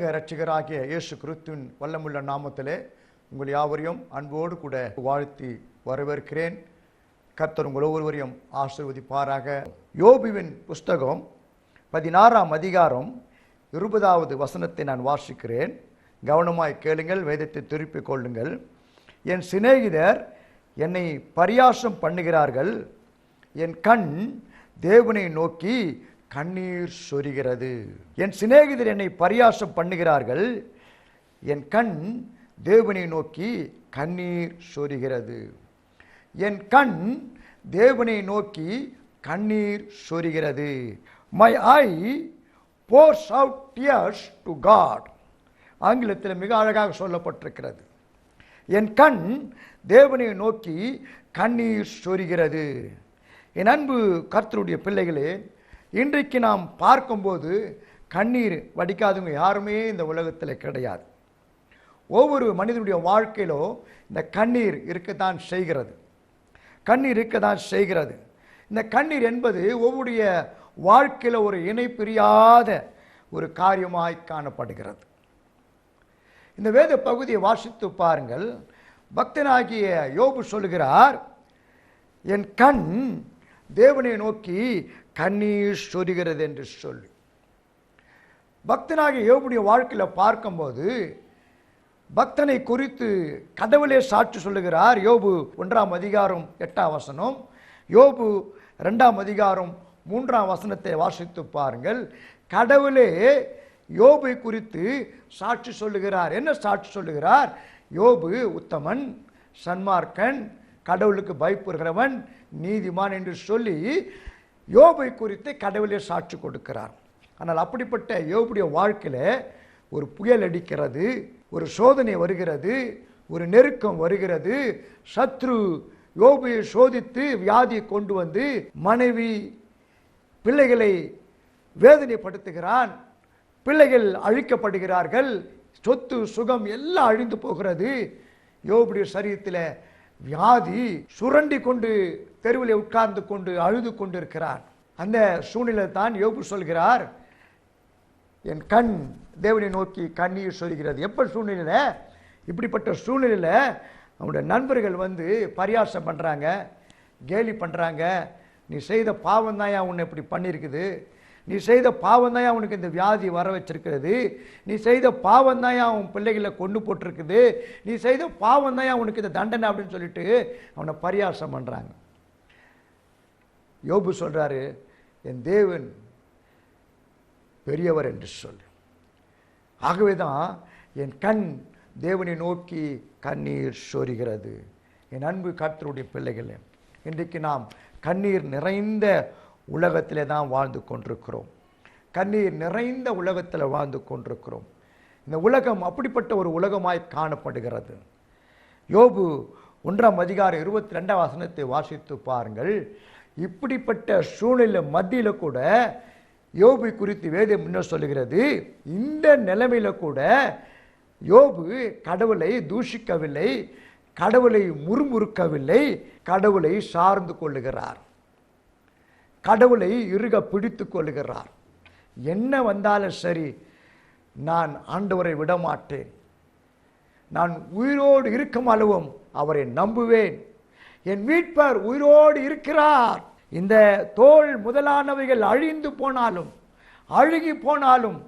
உலக இரட்சகராகிய இயேசு கிறிஸ்துவின் வல்லமுள்ள நாமத்திலே உங்கள் யாவரையும் அன்போடு கூட வாழ்த்தி வரவேற்கிறேன். கர்த்தர் உங்கள் ஒவ்வொருவரையும் ஆசிர்வதிப்பாராக. யோபுவின் புஸ்தகம் பதினாறாம் அதிகாரம் இருபதாவது வசனத்தை நான் வாசிக்கிறேன். கவனமாய் கேளுங்கள் வேதத்தை திருப்பிக் கொள்ளுங்கள். என் சிநேகிதர் என்னை பரியாசம் பண்ணுகிறார்கள். என் கண் தேவனை நோக்கி கண்ணீர் சொரிகிறது. என் சிநேகிதர் என்னை பரியாசம் பண்ணுகிறார்கள். என் கண் தேவனை நோக்கி கண்ணீர் சொரிகிறது. என் கண் தேவனை நோக்கி கண்ணீர் சொரிகிறது. My eye pours out tears to God ஆங்கிலத்தில் மிக அழகாக சொல்லப்பட்டிருக்கிறது. என் கண் தேவனை நோக்கி கண்ணீர் சொரிகிறது. என் அன்பு கர்த்தருடைய பிள்ளைகளே இன்றைக்கு நாம் பார்க்கும்போது கண்ணீர் வடிக்காதவங்க யாருமே இந்த உலகத்தில் கிடையாது. ஒவ்வொரு மனிதனுடைய வாழ்க்கையிலோ இந்த கண்ணீர் இருக்கத்தான் செய்கிறது. கண்ணீர் இருக்கத்தான் செய்கிறது. இந்த கண்ணீர் என்பது ஒவ்வொருடைய வாழ்க்கையில் ஒரு இணை பிரியாத ஒரு காரியமாய் காணப்படுகிறது. இந்த வேத பகுதியை வாசித்து பாருங்கள். பக்தனாகிய யோபு சொல்கிறார் என் கண் தேவனை நோக்கி கண்ணீர் சொரிகிறது என்று சொல்லி. பக்தனாக யோபுடைய வாழ்க்கையில் பார்க்கும்போது பக்தனை குறித்து கடவுளே சாட்சி சொல்லுகிறார். யோபு ஒன்றாம் அதிகாரம் எட்டாம் வசனம். யோபு ரெண்டாம் அதிகாரம் மூன்றாம் வசனத்தை வாசித்து பாருங்கள். கடவுளே யோபை குறித்து சாட்சி சொல்லுகிறார். என்ன சாட்சி சொல்லுகிறார்? யோபு உத்தமன் சன்மார்க்கன் கடவுளுக்கு பயப்படுகிறவன் நீதிமான் என்று சொல்லி யோபை குறித்து கடவுளே சாட்சி கொடுக்கிறார். ஆனால் அப்படிப்பட்ட யோபுடைய வாழ்க்கையில் ஒரு புயல் அடிக்கிறது ஒரு சோதனை வருகிறது ஒரு நெருக்கம் வருகிறது. சத்ரு யோபையை சோதித்து வியாதியை கொண்டு வந்து மனைவி பிள்ளைகளை வேதனைப்படுத்துகிறான். பிள்ளைகள் அழிக்கப்படுகிறார்கள். சொத்து சுகம் எல்லாம் அழிந்து போகிறது. யோபுடைய சரீரத்தில் வியாதி சுரண்டி கொண்டு தெருவில் உட்கார்ந்து கொண்டு அழுது கொண்டிருக்கிறார். அந்த சூழ்நிலை தான் யோபு சொல்கிறார் என் கண் தேவனை நோக்கி கண்ணீர் சொல்கிறது எப்போ சூழ்நிலையில்? இப்படிப்பட்ட சூழ்நிலையில் அவனுடைய நண்பர்கள் வந்து பரியாசம் பண்ணுறாங்க கேலி பண்ணுறாங்க நீ செய்த பாவம் தான் உன்னை இப்படி பண்ணியிருக்குது. நீ செய்த பாவம் தான் உனக்கு இந்த வியாதி வர வச்சிருக்கிறது. நீ செய்த பாவம் தான் உன் பிள்ளைகளை கொண்டு போட்டிருக்குது. நீ செய்த பாவம் தான் உனக்கு இந்த தண்டனை அப்படின்னு சொல்லிட்டு அவனை பரியாசம் பண்ணுறாங்க யோபு சொல்கிறாரு என் தேவன் பெரியவர் என்று சொல்லு. ஆகவே தான் என் கண் தேவனை நோக்கி கண்ணீர் சொரிகிறது. என் அன்பு கர்த்தருடைய பிள்ளைகளே இன்றைக்கு நாம் கண்ணீர் நிறைந்த உலகத்திலே தான் வாழ்ந்து கொண்டிருக்கிறோம். கண்ணீர் நிறைந்த உலகத்தில் வாழ்ந்து கொண்டிருக்கிறோம். இந்த உலகம் அப்படிப்பட்ட ஒரு உலகமாய் காணப்படுகிறது. யோபு ஒன்றாம் அதிகாரம் இருபத்தி ரெண்டாம் வசனத்தை வாசித்து பாருங்கள். இப்படிப்பட்ட சூழ்நிலை மத்தியில் கூட யோபு குறித்து வேதம் முன்னர் சொல்லுகிறது. இந்த நிலைமையில கூட யோபு கடவுளை தூஷிக்கவில்லை கடவுளை முறுமுறுக்கவில்லை கடவுளை சார்ந்து கொள்ளுகிறார். கடவுளை இறுக பிடித்து கொள்கிறார் என்ன வந்தாலும் சரி நான் ஆண்டவரை விடமாட்டேன். நான் உயிரோடு இருக்கும் அளவும் அவரை நம்புவேன். என் மீட்பர் உயிரோடு இருக்கிறார். இந்த தோல் முதலானவைகள் அழிந்து போனாலும் அழுகி போனாலும்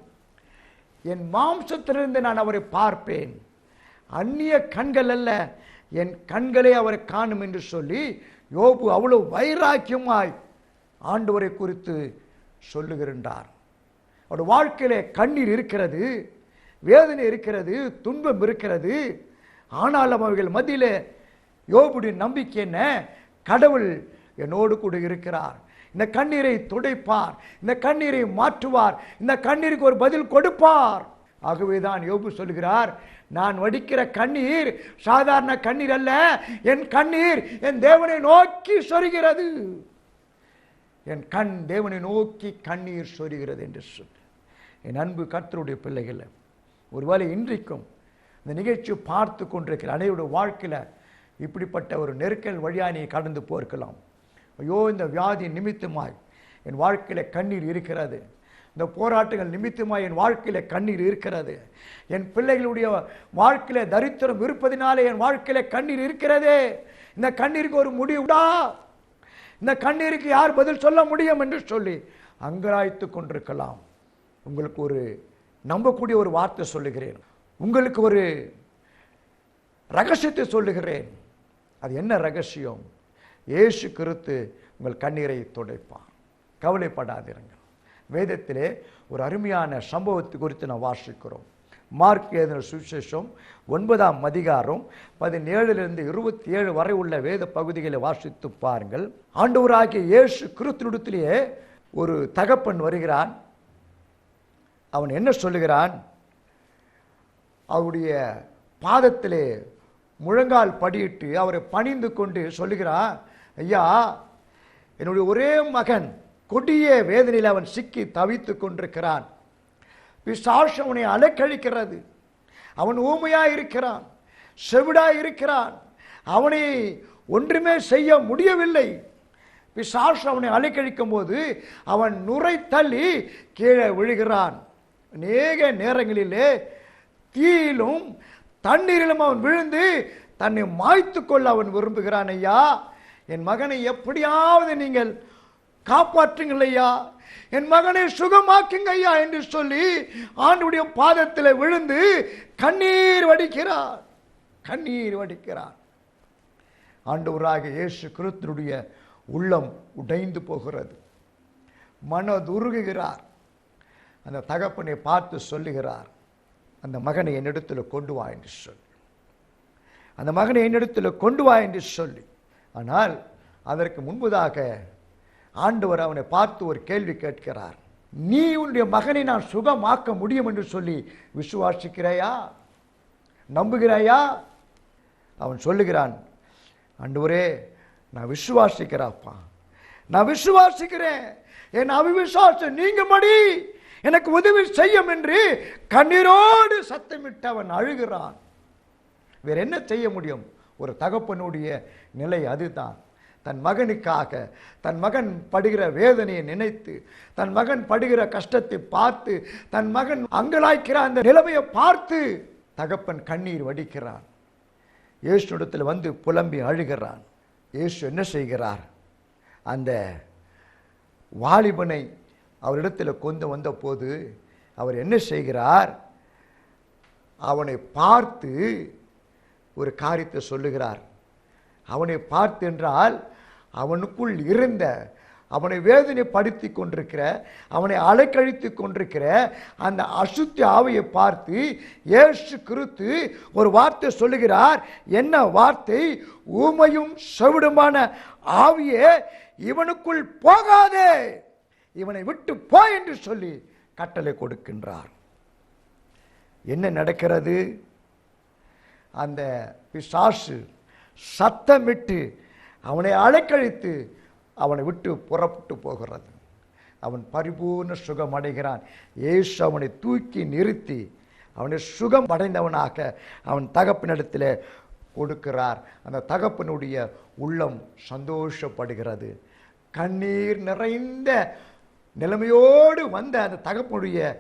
என் மாம்சத்திலிருந்து நான் அவரை பார்ப்பேன். அந்நிய கண்கள் அல்ல என் கண்களை அவரை காணும் என்று சொல்லி யோபு அவ்வளவு வைராக்கியமாய் ஆண்டவரை குறித்து சொல்லுகின்றார். அவருடைய வாழ்க்கையிலே கண்ணீர் இருக்கிறது வேதனை இருக்கிறது துன்பம் இருக்கிறது. ஆனாலும் அவர்கள் மத்தியில் யோபுடைய நம்பிக்கை என்ன? கடவுள் என்னோடு கூட இருக்கிறார். இந்த கண்ணீரை துடைப்பார் இந்த கண்ணீரை மாற்றுவார் இந்த கண்ணீருக்கு ஒரு பதில் கொடுப்பார். ஆகவேதான் யோபு சொல்கிறார் நான் வடிக்கிற கண்ணீர் சாதாரண கண்ணீர் அல்ல என் கண்ணீர் என் தேவனை நோக்கி சொல்கிறது என் கண் தேவனை நோக்கி கண்ணீர் சொருகிறது என்று சொல்லு என் அன்பு கர்த்தருடைய பிள்ளைகளை ஒருவேளை இன்றைக்கும் இந்த நிகழ்ச்சி பார்த்து கொண்டிருக்கிற அனைவருடைய வாழ்க்கையில் இப்படிப்பட்ட ஒரு நெருக்கல் வழியாக நீ கடந்து போயிருக்கலாம். ஐயோ இந்த வியாதி நிமித்தமாய் என் வாழ்க்கையில் கண்ணீர் இருக்கிறது. இந்த போராட்டங்கள் நிமித்தமாக என் வாழ்க்கையில் கண்ணீர் இருக்கிறது. என் பிள்ளைகளுடைய வாழ்க்கையில் தரித்திரம் இருப்பதினாலே என் வாழ்க்கையில் கண்ணீர் இருக்கிறதே. இந்த கண்ணீருக்கு ஒரு முடிவுடா இந்த கண்ணீருக்கு யார் பதில் சொல்ல முடியும் என்று சொல்லி அங்கராய்த்து கொண்டிருக்கலாம். உங்களுக்கு ஒரு நம்பக்கூடிய ஒரு வார்த்தை சொல்லுகிறேன். உங்களுக்கு ஒரு ரகசியத்தை சொல்லுகிறேன். அது என்ன ரகசியம்? இயேசு கருத்து உங்கள் கண்ணீரை துடைப்பான் கவலைப்படாதிருங்கள். வேதத்திலே ஒரு அருமையான சம்பவத்தை குறித்து நான் வாசிக்கிறோம். மார்க் எழுதின சுவிசேஷம் ஒன்பதாம் அதிகாரம் பதினேழிலிருந்து இருபத்தி ஏழு வரை உள்ள வேத பகுதிகளை வாசித்து பாருங்கள். ஆண்டவராகிய இயேசு கிறிஸ்துவிடத்திலேயே ஒரு தகப்பன் வருகிறான். அவன் என்ன சொல்லுகிறான்? அவருடைய பாதத்திலே முழங்கால் படியிட்டு அவரை பணிந்து கொண்டு சொல்லுகிறான் ஐயா என்னுடைய ஒரே மகன் கொடிய வேதனையில் அவன் சிக்கி தவித்து கொண்டிருக்கிறான். பிசாசு அவனை அலைக்கழிக்கிறது. அவன் ஊமையாக இருக்கிறான் செவிடாக இருக்கிறான். அவனை ஒன்றுமே செய்ய முடியவில்லை. பிசாசு அவனை அலைக்கழிக்கும் போது அவன் நுரை தள்ளி கீழே விழுகிறான். அநேக நேரங்களிலே தீயிலும் தண்ணீரிலும் அவன் விழுந்து தன்னை மாய்த்து கொள்ள அவன் விரும்புகிறான் ஐயா என் மகனை எப்படியாவது நீங்கள் காப்பாற்றுங்கள் ஐயா. என் மகனை சுகமாக்குங்க ஐயா என்று சொல்லி ஆண்டுடைய பாதத்தில் விழுந்து கண்ணீர் வடிக்கிறார். கண்ணீர் வடிக்கிறார். ஆண்டவராக இயேசு கிருத்தனுடைய உள்ளம் உடைந்து போகிறது. மனதுருகுகிறார். அந்த தகப்பனை பார்த்து சொல்லுகிறார் அந்த மகனை என்னிடத்தில் கொண்டு வா என்று சொல்லி. அந்த மகனை என்னிடத்தில் கொண்டு வா என்று சொல்லி. ஆனால் அதற்கு முன்பதாக ஆண்டவர் அவனை பார்த்து ஒரு கேள்வி கேட்கிறார். நீ உன்னுடைய மகனை நான் சுகமாக்க முடியும் என்று சொல்லி விசுவாசிக்கிறாயா? நம்புகிறாயா? அவன் சொல்லுகிறான் ஆண்டவரே நான் விசுவாசிக்கிறாப்பா நான் விசுவாசிக்கிறேன். என் அவிவிசுவாசம் நீங்க மடி எனக்கு உதவி செய்யும் என்று கண்ணீரோடு சத்தமிட்டு அவன் அழுகிறான். வேற என்ன செய்ய முடியும்? ஒரு தகப்பனுடைய நிலை அதுதான். தன் மகனுக்காக தன் மகன் படுகிற வேதனையை நினைத்து தன் மகன் படுகிற கஷ்டத்தை பார்த்து தன் மகன் அங்கலாய்க்கிற அந்த நிலைமையை பார்த்து தகப்பன் கண்ணீர் வடிக்கிறான். இயேசுடத்தில் வந்து புலம்பி அழுகிறான். இயேசு என்ன செய்கிறார்? அந்த வாலிபனை அவரிடத்தில் கொண்டு வந்த போது அவர் என்ன செய்கிறார்? அவனை பார்த்து ஒரு காரியத்தை சொல்லுகிறார். அவனை பார்த்து என்றால் அவனுக்குள் இருந்த அவனை வேதனைப்படுத்தி கொண்டிருக்கிற அவனை அலைக்கழித்து கொண்டிருக்கிற அந்த அசுத்தி ஆவியை பார்த்து ஏசு கிருத்து ஒரு வார்த்தை சொல்லுகிறார். என்ன வார்த்தை? ஊமையும் செவிடுமான ஆவியே இவனுக்குள் போகாதே இவனை விட்டு போ என்று சொல்லி கட்டளை கொடுக்கின்றார். என்ன நடக்கிறது? அந்த பிசாசு சத்தமிட்டு அவனை அலைக்கழித்து அவனை விட்டு புறப்பட்டு போகிறது. அவன் பரிபூர்ண சுகம் அடைகிறான். ஏசு அவனை தூக்கி நிறுத்தி அவனை சுகம் அடைந்தவனாக அவன் தகப்பினிடத்தில் கொடுக்கிறார். அந்த தகப்பனுடைய உள்ளம் சந்தோஷப்படுகிறது. கண்ணீர் நிறைந்த நிலைமையோடு வந்த அந்த தகப்பனுடைய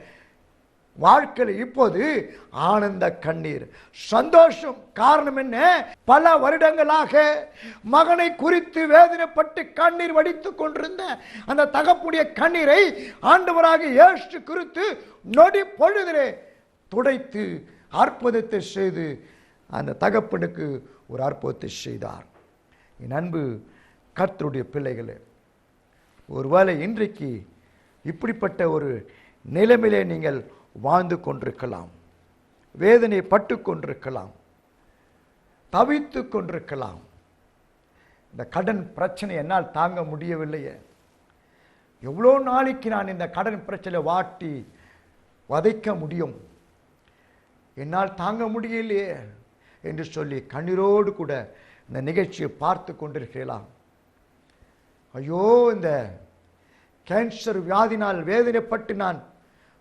வாழ்க்கையில் இப்போது ஆனந்த கண்ணீர். சந்தோஷம் காரணம் என்ன? பல வருடங்களாக மகனை குறித்து வேதனைப்பட்டு கண்ணீர் வடித்துக் கொண்டிருந்த அந்த தகப்புடைய கண்ணீரை ஆண்டவராக ஏற்று குறித்து நொடி பொழுதிலே துடைத்து அற்புதத்தை செய்து அந்த தகப்பனுக்கு ஒரு அற்புதத்தை செய்தார். என் அன்பு கர்த்தருடைய பிள்ளைகளே ஒருவேளை இன்றைக்கு இப்படிப்பட்ட ஒரு நிலைமையிலே நீங்கள் வாழ்ந்து கொண்டிருக்கலாம். வேதனை பட்டு கொண்டிருக்கலாம். தவித்து கொண்டிருக்கலாம். இந்த கடன் பிரச்சனை என்னால் தாங்க முடியவில்லையே. எவ்வளோ நாளைக்கு நான் இந்த கடன் பிரச்சனை வாட்டி வதைக்க முடியும்? என்னால் தாங்க முடியலையே என்று சொல்லி கண்ணீரோடு கூட இந்த நிகழ்ச்சியை பார்த்து கொண்டிருக்கலாம். ஐயோ இந்த கேன்சர் வியாதினால் வேதனைப்பட்டு நான்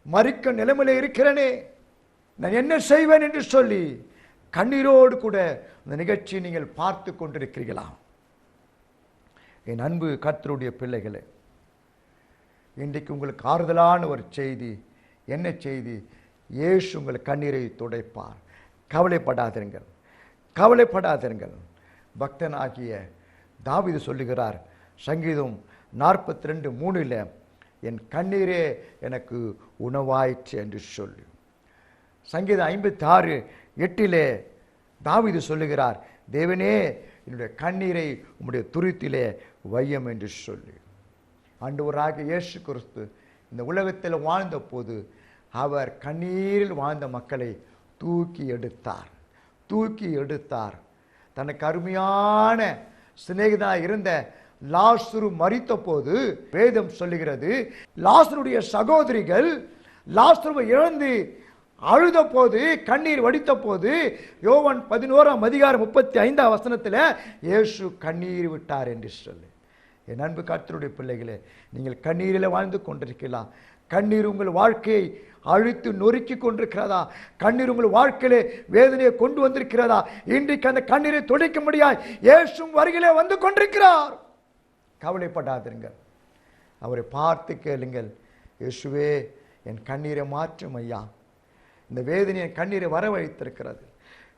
மறிக்க நிலைமையில இருக்கிறேனே. நான் என்ன செய்வேன் என்று சொல்லி கண்ணீரோடு கூட இந்த நிகழ்ச்சியை நீங்கள் பார்த்து கொண்டிருக்கிறீர்களா? என் அன்பு கர்த்தருடைய பிள்ளைகளே இன்றைக்கு உங்களுக்கு ஆறுதலான ஒரு செய்தி என்ன செய்தி? ஏசு உங்கள் கண்ணீரை துடைப்பார். கவலைப்படாதிருங்கள். கவலைப்படாதிருங்கள். பக்தனாகிய தாவிது சொல்லுகிறார் சங்கீதம் நாற்பத்தி ரெண்டு மூணில் என் கண்ணீரே எனக்கு உணவாயிற்று என்று சொல்லி. சங்கீதம் ஐம்பத்தி ஆறு எட்டிலே தாவிது சொல்லுகிறார் தேவனே என்னுடைய கண்ணீரை உம்முடைய துரித்திலே வையம் என்று சொல்லி. ஆண்டவராக இயேசு கிறிஸ்து இந்த உலகத்தில் வாழ்ந்த போது அவர் கண்ணீரில் வாழ்ந்த மக்களை தூக்கி எடுத்தார். தூக்கி எடுத்தார். தனக்கு அருமையான சிநேகிதாக இருந்த லாசுரு மறித்த போது வேதம் சொல்லுகிறது லாசுருடைய சகோதரிகள் லாசுருவை இழந்து அழுத போது கண்ணீர் வடித்த போது யோவன் பதினோராம் அதிகாரம் முப்பத்தி ஐந்தாம் வசனத்தில் இயேசு கண்ணீர் விட்டார் என்று சொல்லு. என் அன்பு கர்த்தருடைய பிள்ளைகளே நீங்கள் கண்ணீரில் வாழ்ந்து கொண்டிருக்கலாம். கண்ணீர் உங்கள் வாழ்க்கையை அழித்து நொறுக்கி கொண்டிருக்கிறதா? கண்ணீர் உங்கள் வாழ்க்கையிலே வேதனையை கொண்டு வந்திருக்கிறதா? இன்றைக்கு அந்த கண்ணீரை துடைக்க முடியாது இயேசும் வருகிலே வந்து கொண்டிருக்கிறார். கவலைப்படாதிருங்கள். அவரை பார்த்து கேளுங்கள். இயேசுவே என் கண்ணீரை மாற்றும் ஐயா. இந்த வேதனை என் கண்ணீரை வரவழைத்திருக்கிறது.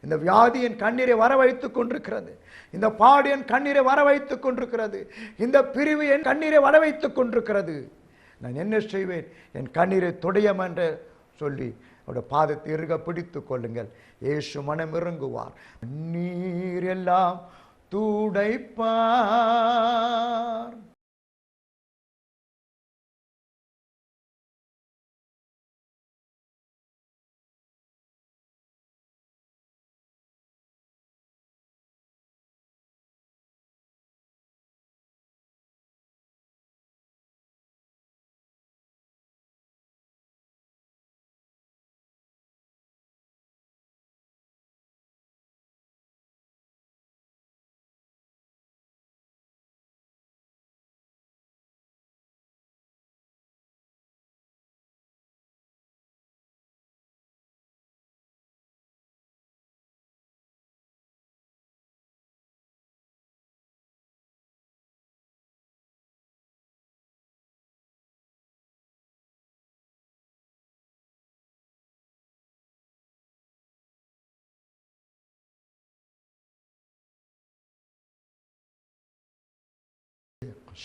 இந்த வியாதி என் கண்ணீரை வரவழைத்துக் கொண்டிருக்கிறது. இந்த பாடு என் கண்ணீரை வரவழைத்துக் கொண்டிருக்கிறது. இந்த பிரிவு என் கண்ணீரை வரவைத்துக் கொண்டிருக்கிறது. நான் என்ன செய்வேன்? என் கண்ணீரை துடையம் என்று சொல்லி அவருடைய பாதத்தை இருக பிடித்துக் கொள்ளுங்கள். ஏசு மனம் இறங்குவார். நீர் எல்லாம் துடைப்பார்.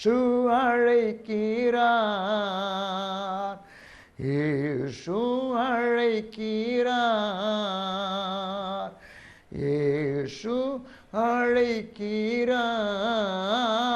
சு அழைக்கிறார். ஏசு அழைக்கிறார். ஏசு அழைக்கிறார்.